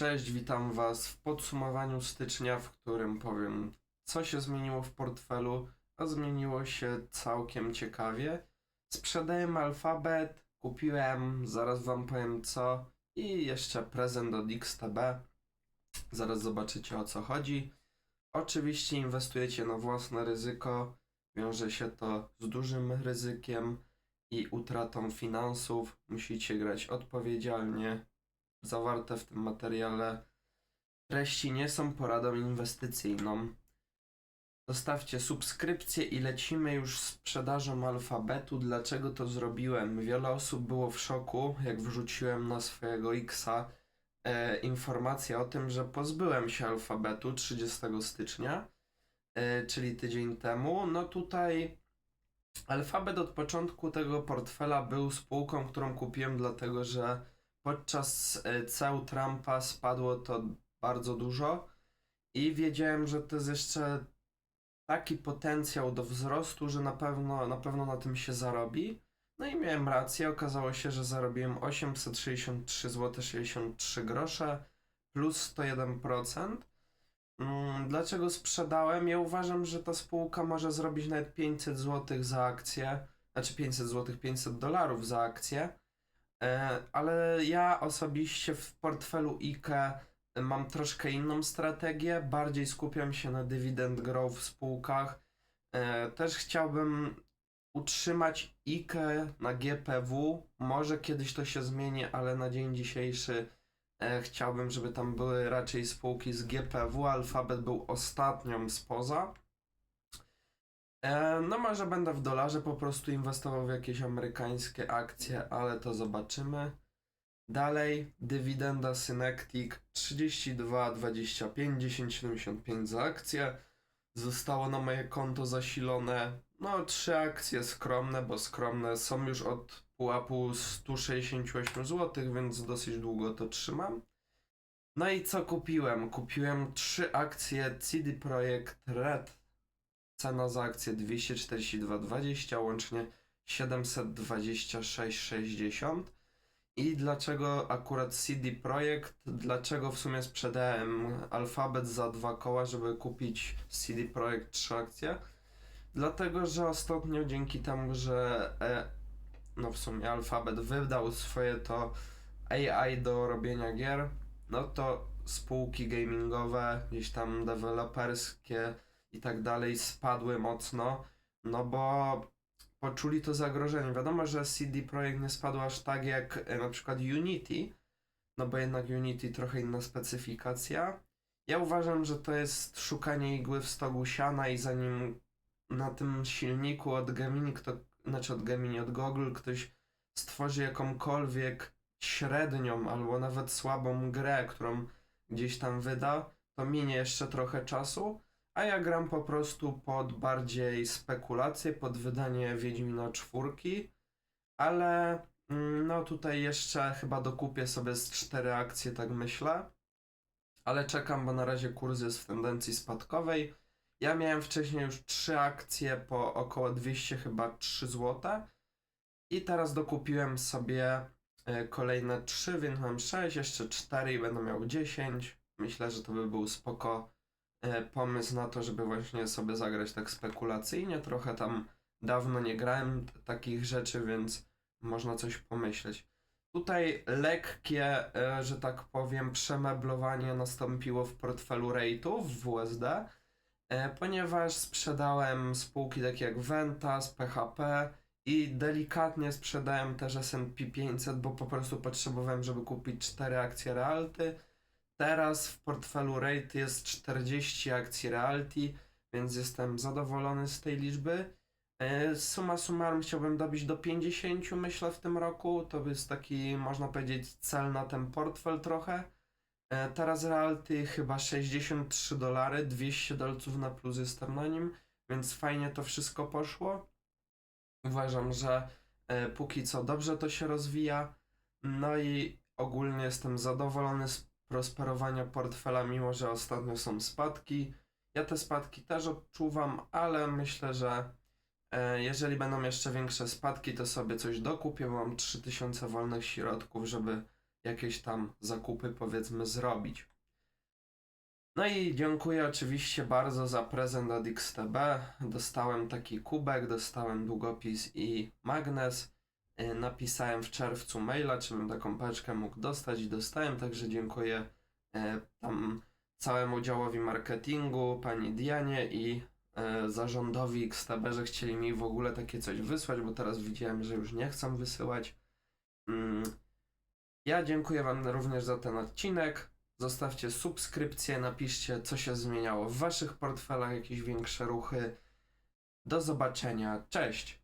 Cześć, witam Was w podsumowaniu stycznia, w którym powiem, co się zmieniło w portfelu, a zmieniło się całkiem ciekawie. Sprzedałem alfabet, kupiłem, zaraz Wam powiem co, i jeszcze prezent od XTB. Zaraz zobaczycie o co chodzi. Oczywiście inwestujecie na własne ryzyko, wiąże się to z dużym ryzykiem i utratą finansów. Musicie grać odpowiedzialnie, zawarte w tym materiale treści nie są poradą inwestycyjną. Zostawcie subskrypcję i lecimy już z sprzedażą alfabetu. Dlaczego to zrobiłem? Wiele osób było w szoku, jak wrzuciłem na swojego Xa e, informację o tym, że pozbyłem się alfabetu 30 stycznia, e, czyli tydzień temu. No tutaj alfabet od początku tego portfela był spółką, którą kupiłem, dlatego że podczas e, ceł Trumpa spadło to bardzo dużo i wiedziałem, że to jest jeszcze taki potencjał do wzrostu, że na pewno na, pewno na tym się zarobi. No i miałem rację, okazało się, że zarobiłem 863 zł 63 grosze plus 101%. Mm, Dlaczego sprzedałem? Ja uważam, że ta spółka może zrobić nawet 500 zł za akcję, znaczy 500 zł, 500 dolarów za akcję. E, ale ja osobiście w portfelu IKE mam troszkę inną strategię. Bardziej skupiam się na dividend growth w spółkach. E, też chciałbym utrzymać IKE na GPW. Może kiedyś to się zmieni, ale na dzień dzisiejszy e, chciałbym, żeby tam były raczej spółki z GPW. Alfabet był ostatnią spoza. E, no może będę w dolarze po prostu inwestował w jakieś amerykańskie akcje, ale to zobaczymy. Dalej, dywidenda Synectic 32,25, 10,75 za akcję. Zostało na moje konto zasilone, no trzy akcje skromne, bo skromne są już od pułapu 168 zł, więc dosyć długo to trzymam. No i co kupiłem? Kupiłem trzy akcje CD Projekt Red. Cena za akcję 242,20, łącznie 726,60. I dlaczego akurat CD Projekt? Dlaczego w sumie sprzedałem Alphabet za dwa koła, żeby kupić CD Projekt trzy akcje? Dlatego, że ostatnio dzięki temu, że e, no w sumie Alphabet wydał swoje to AI do robienia gier, no to spółki gamingowe, gdzieś tam deweloperskie i tak dalej spadły mocno, no bo poczuli to zagrożenie. Wiadomo, że CD Projekt nie spadł aż tak jak e, na przykład Unity, no bo jednak Unity trochę inna specyfikacja. Ja uważam, że to jest szukanie igły w stogu siana i zanim na tym silniku od Gemini, kto, znaczy od Gemini, od Google ktoś stworzy jakąkolwiek średnią albo nawet słabą grę, którą gdzieś tam wyda, to minie jeszcze trochę czasu. A ja gram po prostu pod bardziej spekulacje, pod wydanie Wiedźmina czwórki, ale mm, no tutaj jeszcze chyba dokupię sobie z cztery akcje, tak myślę. Ale czekam, bo na razie kurs jest w tendencji spadkowej. Ja miałem wcześniej już trzy akcje po około 200 chyba 3 zł. I teraz dokupiłem sobie e, kolejne 3, więc mam 6, jeszcze 4 i będę miał 10. Myślę, że to by był spoko pomysł na to, żeby właśnie sobie zagrać tak spekulacyjnie. Trochę tam dawno nie grałem takich rzeczy, więc można coś pomyśleć. Tutaj lekkie, e, że tak powiem, przemeblowanie nastąpiło w portfelu rate'ów w WSD, e, ponieważ sprzedałem spółki takie jak Ventas, PHP i delikatnie sprzedałem też S&P 500, bo po prostu potrzebowałem, żeby kupić 4 akcje Realty. Teraz w portfelu Rate jest 40 akcji Realty, więc jestem zadowolony z tej liczby. E, Summa summarum chciałbym dobić do 50 myślę w tym roku. To jest taki, można powiedzieć, cel na ten portfel trochę. E, Teraz Realty chyba 63 dolary, 200 dolców na plus jestem na nim, więc fajnie to wszystko poszło. Uważam, że e, póki co dobrze to się rozwija. No i ogólnie jestem zadowolony z prosperowania portfela, mimo że ostatnio są spadki. Ja te spadki też odczuwam, ale myślę, że e, jeżeli będą jeszcze większe spadki, to sobie coś dokupię. Mam 3000 wolnych środków, żeby jakieś tam zakupy powiedzmy zrobić. No i dziękuję oczywiście bardzo za prezent od XTB. Dostałem taki kubek, dostałem długopis i magnes. Y, Napisałem w czerwcu maila, czy bym taką paczkę mógł dostać i dostałem, także dziękuję y, tam całemu działowi marketingu, pani Dianie i y, zarządowi XTB, że chcieli mi w ogóle takie coś wysłać, bo teraz widziałem, że już nie chcą wysyłać. Mm. Ja dziękuję Wam również za ten odcinek. Zostawcie subskrypcję, napiszcie, co się zmieniało w Waszych portfelach, jakieś większe ruchy. Do zobaczenia. Cześć!